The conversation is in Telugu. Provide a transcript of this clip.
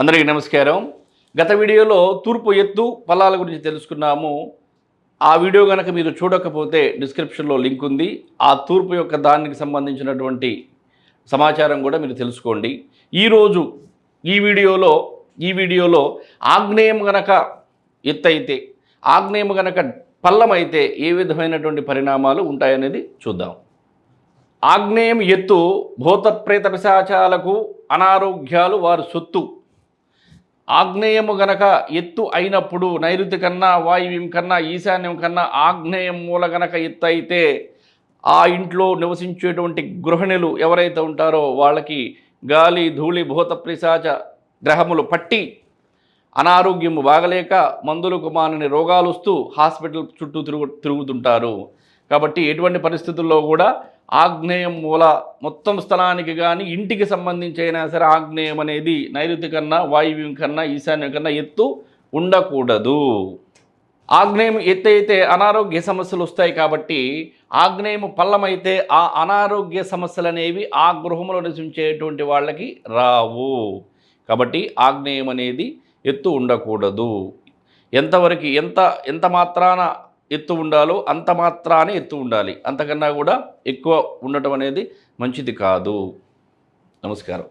అందరికీ నమస్కారం. గత వీడియోలో తూర్పు ఎత్తు పొలాల గురించి తెలుసుకున్నాము. ఆ వీడియో కనుక మీరు చూడకపోతే డిస్క్రిప్షన్లో లింక్ ఉంది. ఆ తూర్పు యొక్క దానికి సంబంధించినటువంటి సమాచారం కూడా మీరు తెలుసుకోండి. ఈరోజు ఈ వీడియోలో ఈ వీడియోలో ఆగ్నేయం గనక ఎత్తు అయితే ఆగ్నేయం గనక పల్లం అయితే ఏ విధమైనటువంటి పరిణామాలు ఉంటాయనేది చూద్దాం. ఆగ్నేయం ఎత్తు భూతప్రేత పిశాచాలకు అనారోగ్యాలు వారి సొత్తు. ఆగ్నేయము గనక ఎత్తు అయినప్పుడు నైరుతి కన్నా వాయువ్యం కన్నా ఈశాన్యం కన్నా ఆగ్నేయం మూల గనక ఎత్తు అయితే ఆ ఇంట్లో నివసించేటువంటి గృహిణులు ఎవరైతే ఉంటారో వాళ్ళకి గాలి ధూళి భూత పిశాచ గ్రహములు పట్టి అనారోగ్యము బాగలేక మందులకు మానని రోగాలు వస్తూ హాస్పిటల్ చుట్టూ తిరుగు తిరుగుతుంటారు. కాబట్టి ఎటువంటి పరిస్థితుల్లో కూడా ఆగ్నేయం మూల మొత్తం స్థలానికి కానీ ఇంటికి సంబంధించి అయినా సరే ఆగ్నేయం అనేది నైరుతి కన్నా వాయువ్యం కన్నా ఈశాన్యం కన్నా ఎత్తు ఉండకూడదు. ఆగ్నేయం ఎత్తైతే అనారోగ్య సమస్యలు వస్తాయి కాబట్టి ఆగ్నేయం పల్లమైతే ఆ అనారోగ్య సమస్యలు అనేవి ఆ గృహంలో నివసించేటువంటి వాళ్ళకి రావు. కాబట్టి ఆగ్నేయం అనేది ఎత్తు ఉండకూడదు. ఎంతవరకు ఎంత ఎంత మాత్రాన ఎత్తు ఉండాలో అంత మాత్రానే ఎత్తు ఉండాలి. అంతకన్నా కూడా ఎక్కువ ఉండటం అనేది మంచిది కాదు. నమస్కారం.